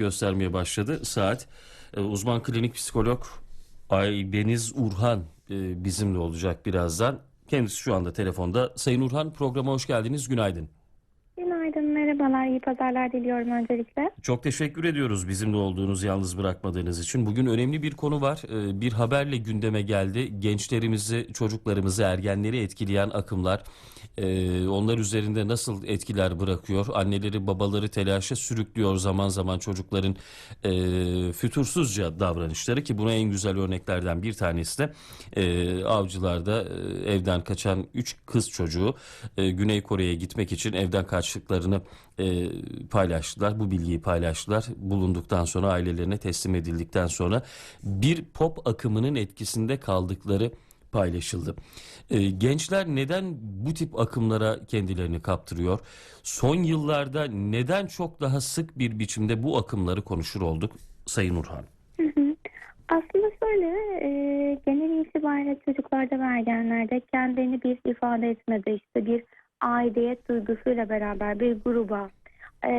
göstermeye başladı saat. E, uzman klinik psikolog Aybeniz Urhan e, bizimle olacak birazdan. Kendisi şu anda telefonda. Sayın Urhan programa hoş geldiniz. Günaydın. Merhabalar, iyi pazarlar diliyorum öncelikle. Çok teşekkür ediyoruz bizimle olduğunuz, yalnız bırakmadığınız için. Bugün önemli bir konu var. Ee, Bir haberle gündeme geldi. Gençlerimizi, çocuklarımızı, ergenleri etkileyen akımlar. Ee, Onlar üzerinde nasıl etkiler bırakıyor? Anneleri, babaları telaşa sürüklüyor zaman zaman çocukların e, fütursuzca davranışları ki buna en güzel örneklerden bir tanesi de avcılarda evden kaçan 3 kız çocuğu Güney Kore'ye gitmek için evden kaçtıklarını e, paylaştılar. Bu bilgiyi paylaştılar. Bulunduktan sonra ailelerine teslim edildikten sonra bir pop akımının etkisinde kaldıkları paylaşıldı. E, gençler neden bu tip akımlara kendilerini kaptırıyor? Son yıllarda neden çok daha sık bir biçimde bu akımları konuşur olduk Sayın Urhan? Aslında şöyle, e, genel itibariyle çocuklarda ve ergenlerde kendini bir ifade etmede, işte bir aidiyet duygusuyla beraber bir gruba, e,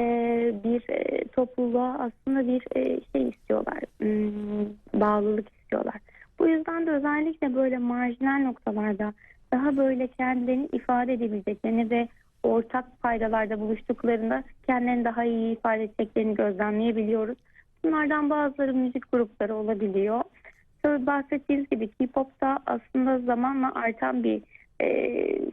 bir e, topluluğa aslında bir e, şey istiyorlar, hmm, bağlılık istiyorlar. Bu yüzden de özellikle böyle marjinal noktalarda daha böyle kendilerini ifade edebileceklerini ve ortak paydalarda buluştuklarında kendilerini daha iyi ifade edeceklerini gözlemleyebiliyoruz. Bunlardan bazıları müzik grupları olabiliyor. Söz bahsettiğiniz gibi K-pop da aslında zamanla artan bir e,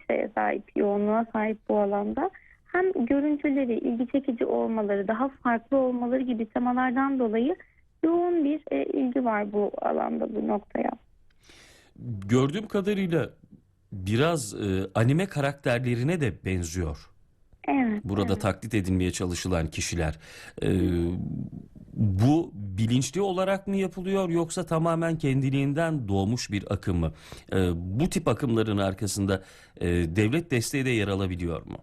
şeye sahip, yoğunluğa sahip bu alanda. Hem görüntüleri, ilgi çekici olmaları, daha farklı olmaları gibi temalardan dolayı yoğun bir e, ilgi var bu alanda, bu noktaya. Gördüğüm kadarıyla biraz e, anime karakterlerine de benziyor. Evet. Burada evet. taklit edilmeye çalışılan kişiler. E, bu bilinçli olarak mı yapılıyor yoksa tamamen kendiliğinden doğmuş bir akım mı? E, bu tip akımların arkasında e, devlet desteği de yer alabiliyor mu?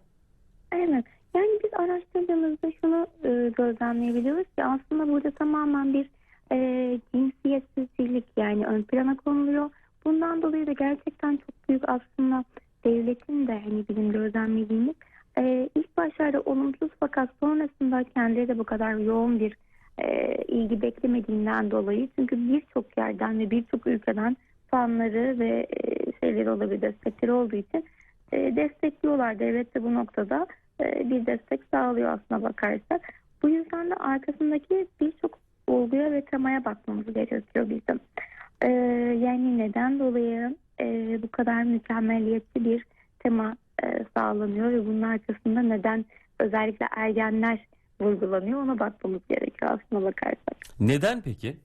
Evet. Yani biz araştırdığımızda şunu e, gözlemleyebiliyoruz ki aslında burada tamamen bir e, cinsiyetsizlik yani ön plana konuluyor. Bundan dolayı da gerçekten çok büyük aslında devletin de hani bizim gözlemlediğimiz e, ilk başlarda olumsuz fakat sonrasında kendileri de bu kadar yoğun bir e, ilgi beklemediğinden dolayı çünkü birçok yerden ve birçok ülkeden fanları ve e, şeyleri olabilir destekleri olduğu için e, destekliyorlar. Devlet de bu noktada e, bir destek sağlıyor aslına bakarsak. Bu yüzden de arkasındaki birçok olguya ve temaya bakmamız gerekiyor bizim. E, yani neden dolayı e, bu kadar mükemmeliyetçi bir tema e, sağlanıyor ve bunun arkasında neden özellikle ergenler vurgulanıyor ona bakmamız gerekiyor aslına bakarsak. Neden peki?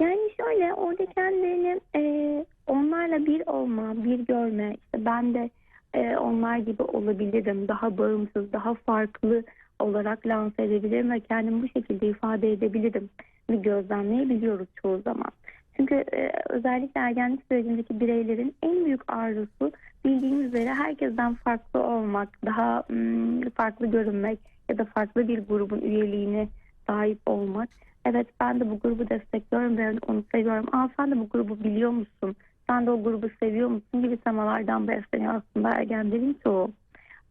Yani şöyle orada kendilerini e, onlarla bir olma, bir görme, işte ben de e, onlar gibi olabilirim, daha bağımsız, daha farklı olarak lanse edebilirim ve kendimi bu şekilde ifade edebilirim ve gözlemleyebiliyoruz çoğu zaman. Çünkü e, özellikle ergenlik sürecindeki bireylerin en büyük arzusu bildiğimiz üzere herkesten farklı olmak, daha mm, farklı görünmek ya da farklı bir grubun üyeliğine sahip olmak. Evet ben de bu grubu destekliyorum ve onu seviyorum. Aa sen de bu grubu biliyor musun? Sen de o grubu seviyor musun gibi temalardan besleniyor aslında ergenlerin çoğu.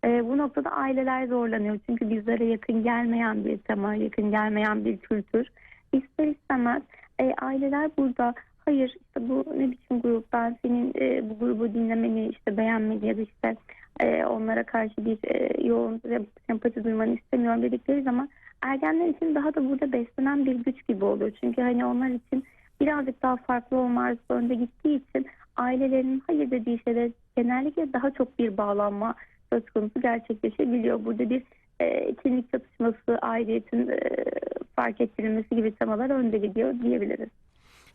Ee, bu noktada aileler zorlanıyor. Çünkü bizlere yakın gelmeyen bir tema, yakın gelmeyen bir kültür. İster istemez e, aileler burada hayır işte bu ne biçim grup ben senin e, bu grubu dinlemeni işte beğenmeni ya da işte e, onlara karşı bir e, yoğun sempati duymanı istemiyorum dedikleri zaman ergenler için daha da burada beslenen bir güç gibi oluyor. Çünkü hani onlar için birazcık daha farklı olma önde gittiği için ailelerinin hayır dediği şeyler genellikle daha çok bir bağlanma söz konusu gerçekleşebiliyor. Burada bir e, kimlik çatışması, aidiyetin e, fark ettirilmesi gibi temalar önde gidiyor diyebiliriz.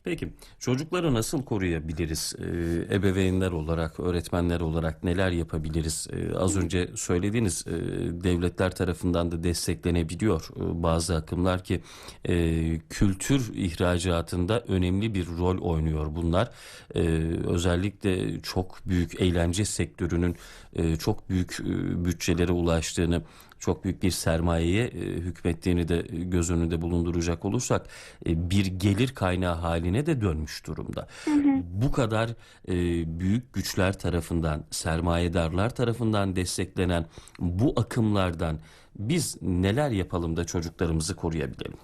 Peki çocukları nasıl koruyabiliriz? Ee, ebeveynler olarak, öğretmenler olarak neler yapabiliriz? Ee, az önce söylediğiniz e, devletler tarafından da desteklenebiliyor e, bazı akımlar ki e, kültür ihracatında önemli bir rol oynuyor bunlar. E, özellikle çok büyük eğlence sektörünün e, çok büyük e, bütçelere ulaştığını çok büyük bir sermayeye e, hükmettiğini de göz önünde bulunduracak olursak e, bir gelir kaynağı haline de dönmüş durumda. Bu kadar e, büyük güçler tarafından, sermayedarlar tarafından desteklenen bu akımlardan biz neler yapalım da çocuklarımızı koruyabilelim?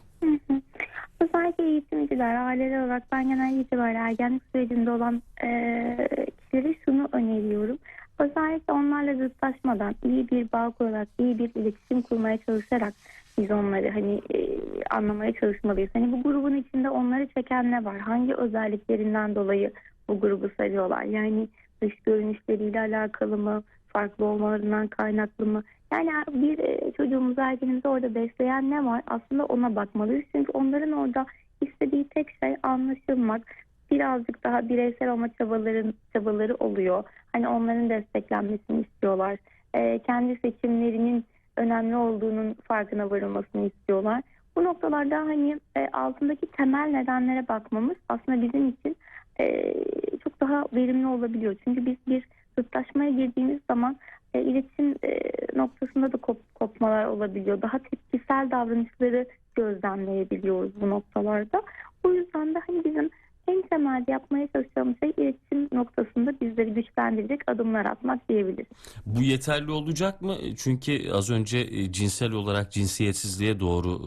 kişiler, aileler olarak ben genel itibariyle ergenlik sürecinde olan e, kişilere şunu öneriyorum. Özellikle onlarla zıtlaşmadan iyi bir bağ kurarak, iyi bir iletişim kurmaya çalışarak biz onları hani e, anlamaya çalışmalıyız. Hani bu grubun içinde onları çeken ne var? Hangi özelliklerinden dolayı bu grubu seviyorlar? Yani dış görünüşleriyle alakalı mı? Farklı olmalarından kaynaklı mı? Yani bir e, çocuğumuzu, ergenimizi orada besleyen ne var? Aslında ona bakmalıyız. Çünkü onların orada istediği tek şey anlaşılmak. Birazcık daha bireysel olma çabaların, çabaları oluyor. Hani onların desteklenmesini istiyorlar. E, kendi seçimlerinin önemli olduğunun farkına varılmasını istiyorlar. Bu noktalarda hani e, altındaki temel nedenlere bakmamız aslında bizim için e, çok daha verimli olabiliyor. Çünkü biz bir zıtlaşmaya girdiğimiz zaman e, iletişim e, noktasında da kop- kopmalar olabiliyor. Daha tepkisel davranışları gözlemleyebiliyoruz bu noktalarda. O yüzden de hani bizim en temelde yapmaya çalışacağımız şey iletişim noktasında bizleri güçlendirecek adımlar atmak diyebiliriz. Bu yeterli olacak mı? Çünkü az önce e, cinsel olarak cinsiyetsizliğe doğru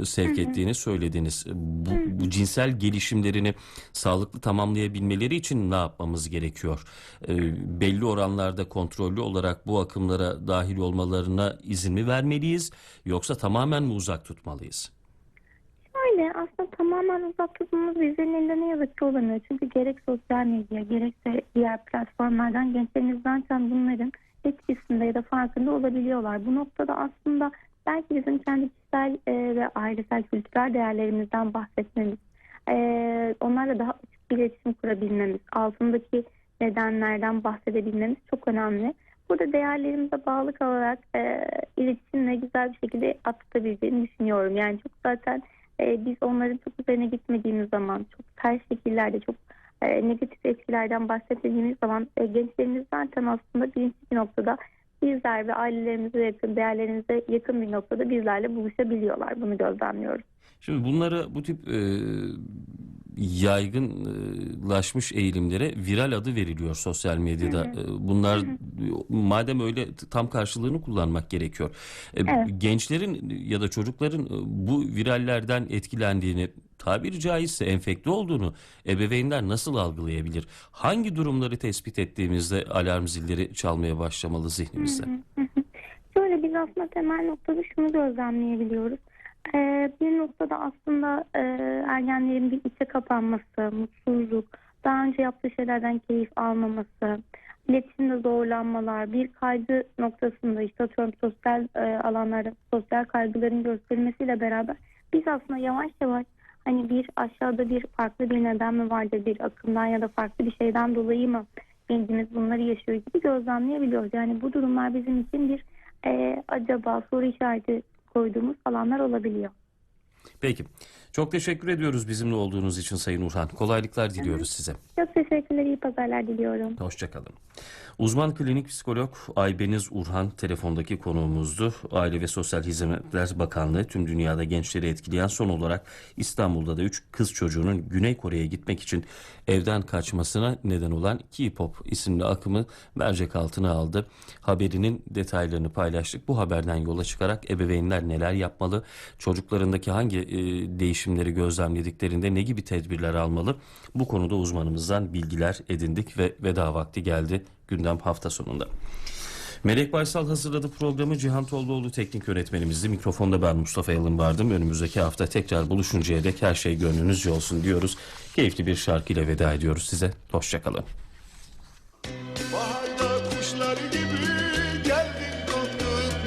e, sevk ettiğini söylediniz. Bu, bu cinsel gelişimlerini sağlıklı tamamlayabilmeleri için ne yapmamız gerekiyor? E, belli oranlarda kontrollü olarak bu akımlara dahil olmalarına izin mi vermeliyiz? Yoksa tamamen mi uzak tutmalıyız? Tamamen uzak tutmamız bizlerin elinde ne yazık ki olamıyor. Çünkü gerek sosyal medya gerekse diğer platformlardan gençlerimiz zaten bunların etkisinde ya da farkında olabiliyorlar. Bu noktada aslında belki bizim kendi kişisel e, ve ailesel kültürel değerlerimizden bahsetmemiz, e, onlarla daha açık bir iletişim kurabilmemiz, altındaki nedenlerden bahsedebilmemiz çok önemli. Burada değerlerimize bağlı kalarak e, iletişimle güzel bir şekilde atlatabileceğini düşünüyorum. Yani çok zaten e, biz onların çok üzerine gitmediğimiz zaman, çok ters şekillerde, çok e, negatif etkilerden bahsetmediğimiz zaman e, gençlerimiz zaten aslında bilinçli bir noktada bizler ve ailelerimize yakın, değerlerimize yakın bir noktada bizlerle buluşabiliyorlar. Bunu gözlemliyoruz. Şimdi bunlara bu tip e, yaygınlaşmış eğilimlere viral adı veriliyor sosyal medyada. E, Bunlar madem öyle tam karşılığını kullanmak gerekiyor. E, Evet. Gençlerin ya da çocukların e, bu virallerden etkilendiğini tabiri caizse enfekte olduğunu ebeveynler nasıl algılayabilir? Hangi durumları tespit ettiğimizde alarm zilleri çalmaya başlamalı zihnimizde? Şöyle biz aslında temel noktada şunu gözlemleyebiliyoruz. Ee, bir noktada aslında e, ergenlerin bir içe kapanması, mutsuzluk, daha önce yaptığı şeylerden keyif almaması, iletişimde zorlanmalar, bir kaygı noktasında işte atıyorum sosyal e, alanlarda sosyal kaygıların gösterilmesiyle beraber biz aslında yavaş yavaş hani bir aşağıda bir farklı bir neden mi vardır bir akımdan ya da farklı bir şeyden dolayı mı gencimiz bunları yaşıyor gibi gözlemleyebiliyoruz. Yani bu durumlar bizim için bir e, acaba soru işareti koyduğumuz alanlar olabiliyor. Peki. Çok teşekkür ediyoruz bizimle olduğunuz için Sayın Urhan. Kolaylıklar diliyoruz size. Çok teşekkürler, iyi pazarlar diliyorum. Hoşçakalın. Uzman klinik psikolog Aybeniz Urhan telefondaki konuğumuzdu. Aile ve Sosyal Hizmetler Bakanlığı tüm dünyada gençleri etkileyen son olarak İstanbul'da da 3 kız çocuğunun Güney Kore'ye gitmek için evden kaçmasına neden olan K-pop isimli akımı mercek altına aldı. Haberinin detaylarını paylaştık. Bu haberden yola çıkarak ebeveynler neler yapmalı, çocuklarındaki hangi e, değişimleri gözlemlediklerinde ne gibi tedbirler almalı? Bu konuda uzmanımızdan bilgiler edindik ve veda vakti geldi gündem hafta sonunda. Melek Baysal hazırladı programı Cihan Tolluoğlu teknik yönetmenimizdi. Mikrofonda ben Mustafa Yalın vardım. Önümüzdeki hafta tekrar buluşuncaya dek her şey gönlünüzce olsun diyoruz. Keyifli bir şarkıyla veda ediyoruz size. Hoşçakalın.